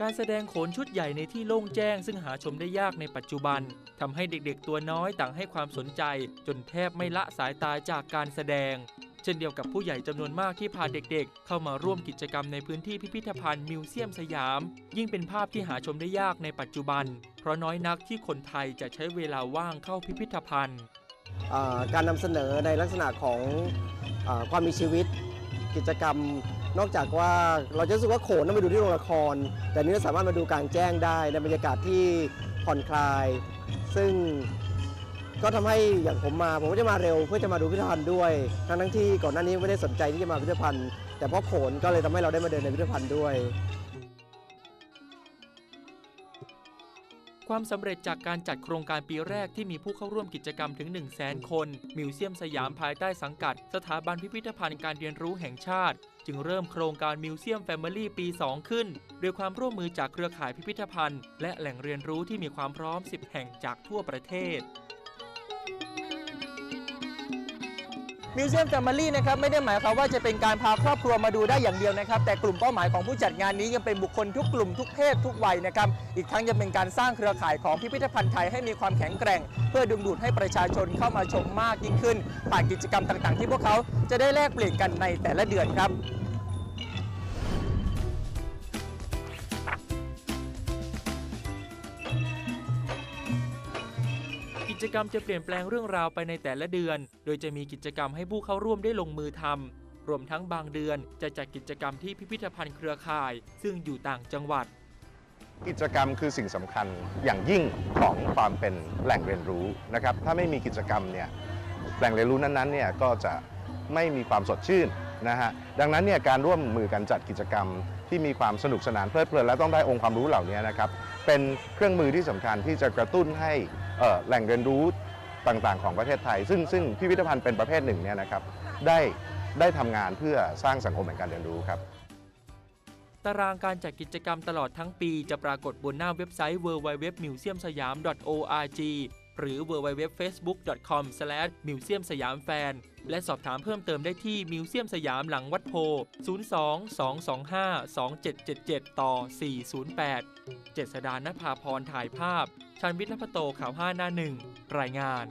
การแสดงโขนชุดใหญ่ในที่โล่งแจ้ง ซึ่งหาชมได้ยากในปัจจุบันทำให้เด็กๆตัวน้อยต่างให้ความสนใจ จนแทบไม่ละสายตาจากการแสดง เช่นเดียวกับผู้ใหญ่จำนวนมากที่พาเด็กๆ เข้ามาร่วมกิจกรรมในพื้นที่พิพิธภัณฑ์มิวเซียมสยาม ยิ่งเป็นภาพที่หาชมได้ยากในปัจจุบัน เพราะน้อยนักที่คนไทยจะใช้เวลาว่างเข้าพิพิธภัณฑ์การนำเสนอในลักษณะของอความมีชีวิตกิจกรรม นอกจากว่าเราจะรู้สึกว่าโขนต้องไปดูที่โรงละคร แต่นี้เราสามารถมาดูกลางแจ้งได้ในบรรยากาศที่ผ่อนคลาย ซึ่งก็ทำให้อย่างผมมาผมก็จะมาเร็วเพื่อจะมาดูพิพิธภัณฑ์ด้วยทั้งทั้งที่ก่อนหน้านี้ไม่ได้สนใจที่จะมาพิพิธภัณฑ์ แต่เพราะโขนก็เลยทำให้เราได้มาเดินในพิพิธภัณฑ์ด้วย ความสำเร็จจากการจัดโครงการปีแรกที่มีผู้เข้าร่วมกิจกรรมถึง 1 0 0 0 0แสนคน มิวเซียมสยามภายใต้สังกัด สถาบันพิพิธภัณฑ์การเรียนรู้แห่งชาติ จึงเริ่มโครงการมิวเซียมแฟมิลี่ปี 2 ขึ้นด้วยความร่วมมือจากเครือข่ายพิพิธภัณฑ์ และแหล่งเรียนรู้ที่มีความพร้อม 10 แห่งจากทั่วประเทศ มิวเซียมแฟมิลี่นะครับไม่ได้หมายความว่าจะเป็นการพาครอบครัวมาดูได้อย่างเดียวนะครับ แต่กลุ่มเป้าหมายของผู้จัดงานนี้ยังเป็นบุคคลทุกกลุ่มทุกเพศทุกวัยนะครับอีกทั้งยังเป็นการสร้างเครือข่ายของพิพิธภัณฑ์ไทยให้มีความแข็งแกร่ง เพื่อดึงดูดให้ประชาชนเข้ามาชมมากยิ่งขึ้นผ่านกิจกรรมต่างๆ ที่พวกเขาจะได้แลกเปลี่ยนกันในแต่ละเดือนครับ จกรรมจะเปลี่ยนแปลงเรื่องราวไปในแต่ละเดือน โดยจะมีกิจกรรมให้ผู้เข้าร่วมได้ลงมือทำ รวมทั้งบางเดือนจะจัดกิจกรรมที่พิพิธภัณฑ์เครือข่าย ซึ่งอยู่ต่างจังหวัด กิจกรรมคือสิ่งสำคัญอย่างยิ่งของความเป็นแหล่งเรียนรู้นะครับ ถ้าไม่มีกิจกรรมเนี่ยแหล่งเรียนรู้นั้นๆเนี่ยก็จะไม่มีความสดชื่นนะฮะ ดังนั้นเนี่ยการร่วมมือกันจัดกิจกรรม ที่มีความสนุกสนานเพลิดเพลินและต้องได้องค์ความรู้เหล่านี้นะครับเป็นเครื่องมือที่สำคัญที่จะกระตุ้นให้แหล่งเรียนรู้ต่างๆ ของประเทศไทย ซึ่งซึ่งพิพิธภัณฑ์เป็นประเภทหนึ่งเนี่ยนะครับได้ได้ทำงานเพื่อสร้างสังคมแห่งการเรียนรู้ครับ ตารางการจัดกิจกรรมตลอดทั้งปีจะปรากฏบนหน้าเว็บไซต์ www.museumsayam.org หรือ www.facebook.com/museumsayamfan และสอบถามเพิ่มเติมได้ที่มิวเซียมสยามหลังวัดโพ 02-225-2777 ต่อ 408 เจษดานภาพรถ่ายภาพชันวิทย์ลพโตข่าว5หน้าหนึ่งรายงาน